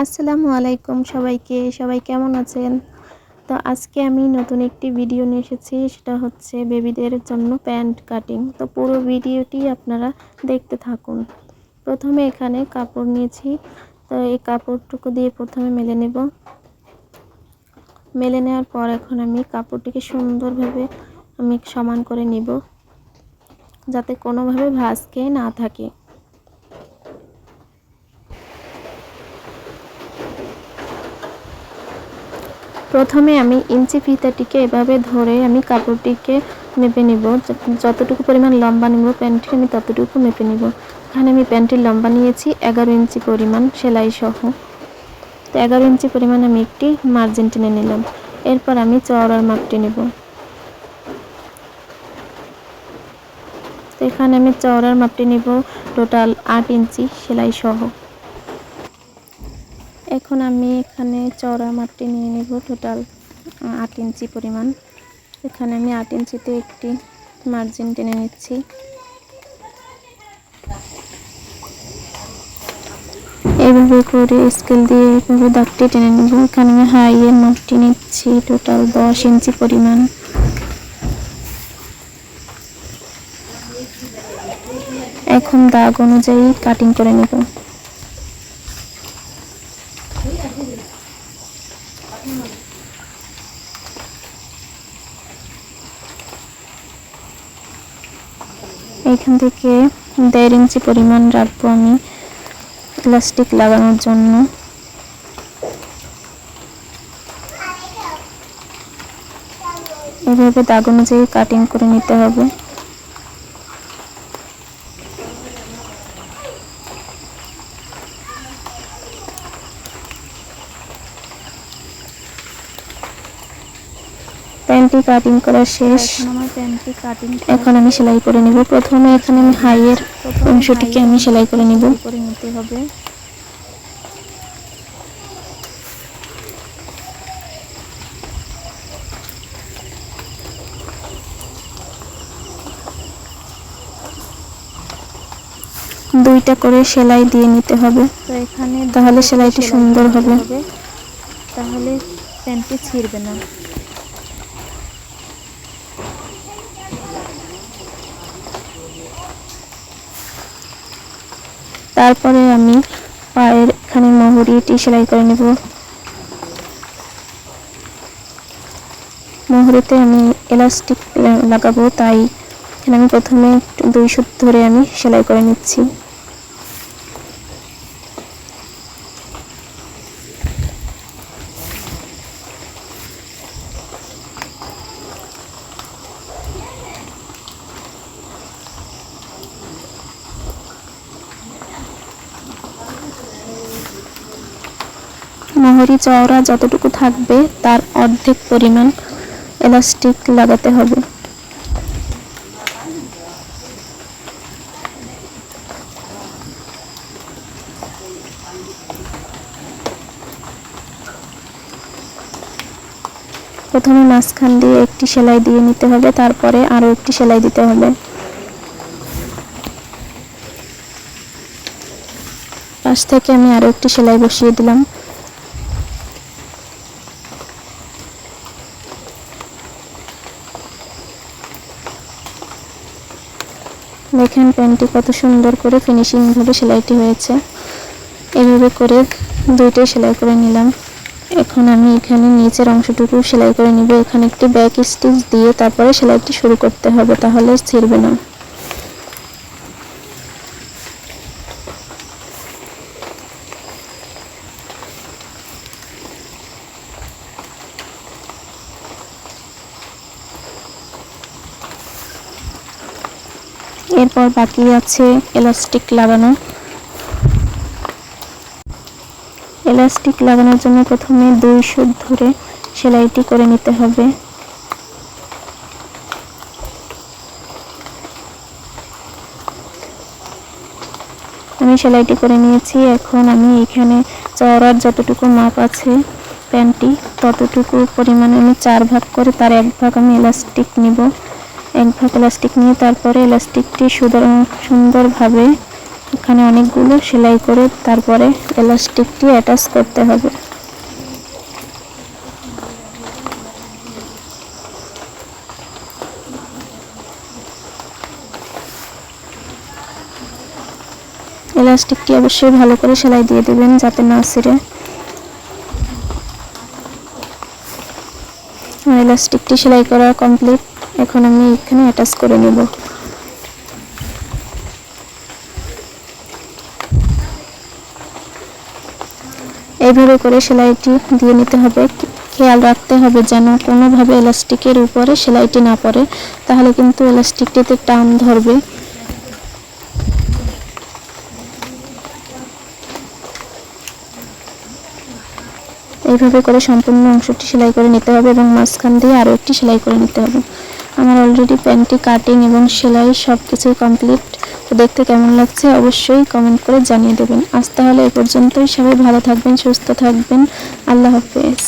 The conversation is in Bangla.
আসসালামু আলাইকুম সবাইকে। সবাই কেমন আছেন? তো আজকে আমি নতুন একটি ভিডিও নিয়ে এসেছি, সেটা হচ্ছে বেবিদের জন্য প্যান্ট কাটিং। তো পুরো ভিডিওটি আপনারা দেখতে থাকুন। প্রথমে এখানে কাপড় নিয়েছি। তো এই কাপড়টুকু দিয়ে প্রথমে মেলে নেব। মেলে নেওয়ার পর এখন আমি কাপড়টিকে সুন্দরভাবে আমি সমান করে নিব, যাতে কোনোভাবে ভাঁজকে না থাকে। প্রথমে আমি ইঞ্চি ফিতাটিকে এভাবে ধরে আমি কাপড়টিকে মেপে নিব। যতটুকু পরিমাণ লম্বা নিব প্যান্টটি, আমি ততটুকু মেপে নিব। এখানে আমি প্যান্টটির লম্বা নিয়েছি, এগারো ইঞ্চি পরিমাণ সেলাই সহ। এগারো ইঞ্চি পরিমাণ আমি একটি মার্জিন টেনে নিলাম। এরপর আমি চওড়ার মাপটি নেব। তো এখানে আমি চওড়ার মাপটি নিব, টোটাল আট ইঞ্চি সেলাই সহ। এখন আমি এখানে চওড়া মাপটি নিয়ে নেব টোটাল আট ইঞ্চি পরিমাণ। এখানে আমি আট ইঞ্চিতে একটি মার্জিন টেনে নিচ্ছি। এইভাবে করে স্কেল দিয়ে এইভাবে দাগটি টেনে নেব। এখানে আমি হাইয়ের মাপটি নিচ্ছি টোটাল দশ ইঞ্চি পরিমাণ। এখন দাগ অনুযায়ী কাটিং করে নেব। এখান থেকে দেড় ইঞ্চি পরিমাণ রাখব আমি প্লাস্টিক লাগানোর জন্য। এভাবে দাগ অনুযায়ী কাটিং করে নিতে হবে। প্যান্টটি কাটিং করা শেষ। আমার প্যান্টটি কাটিং এখন আমি সেলাই করে নিব। প্রথমে এখানে আমি হাইয়ের অংশটিকে আমি সেলাই করে নিব। করে নিতে হবে। দুইটা করে সেলাই দিয়ে নিতে হবে। তো এখানে তাহলে সেলাইটি সুন্দর হবে। তাহলে প্যান্টটি ছিঁড়বে না। তারপরে আমি পায়ের এখানে মোহরিটি সেলাই করে নেব। মোহরিতে আমি এলাস্টিক লাগাবো, তাই এখানে আমি প্রথমে দুই সুত ধরে আমি সেলাই করে নিচ্ছি। মোহরি চওড়া যতটুকু থাকবে, তার অর্ধেক পরিমাণ এলাস্টিক লাগাতে হবে। প্রথমে মাঝখান দিয়ে একটি সেলাই দিয়ে নিতে হবে, তারপরে আরও একটি সেলাই দিতে হবে। পাশ থেকে আমি আরও একটি সেলাই বসিয়ে দিলাম। দেখেন প্যান্টটি কত সুন্দর করে ফিনিশিংভাবে সেলাইটি হয়েছে। এভাবে করে দুইটাই সেলাই করে নিলাম। এখন আমি এখানে নিচের অংশটুকু সেলাই করে নিব। এখানে একটি ব্যাক স্টিচ দিয়ে তারপরে সেলাইটি শুরু করতে হবে, তাহলে ছিঁড়বে না। এরপর বাকি আছে এলাস্টিক লাগানো। এলাস্টিক লাগানোর জন্য প্রথমে দুই সুত ধরে সেলাইটি করে নিতে হবে। আমি সেলাইটি করে নিয়েছি, এখন আমি এখানে চওড়ার যতটুকু মাপ আছে, প্যান্টটি, ততটুকু পরিমাণে আমি চার ভাগ করে তার এক ভাগ আমি এলাস্টিক নিব। এক ভাগ এলাস্টিক নিয়ে তারপরে এলাস্টিকটি সুন্দর সুন্দরভাবে এখানে অনেকগুলো সেলাই করে তারপরে এলাস্টিকটি অ্যাটাচ করতে হবে। এলাস্টিকটি অবশ্যই ভালো করে সেলাই দিয়ে দেবেন যাতে না ছিঁড়ে। এলাস্টিকটি সেলাই করা কমপ্লিট এখন আমি এখানে অ্যাটাচ করে নেব। এইভাবে করে সেলাইটি দিয়ে নিতে হবে। খেয়াল রাখতে হবে যেন কোনোভাবে এলাস্টিকের উপরে সেলাইটি না পড়ে, তাহলে কিন্তু এলাস্টিকটিতে টান ধরবে। এইভাবে করে সম্পূর্ণ অংশটি সেলাই করে নিতে হবে এবং মাঝখান দিয়ে আরও একটি সেলাই করে নিতে হবে। আমার অলরেডি প্যান্টটি কাটিং এবং সেলাই সব কিছুই কমপ্লিট তো দেখতে কেমন লাগছে অবশ্যই কমেন্ট করে জানিয়ে দেবেন। আজ তাহলে এ পর্যন্তই। সবাই ভালো থাকবেন, সুস্থ থাকবেন। আল্লাহ হাফিজ।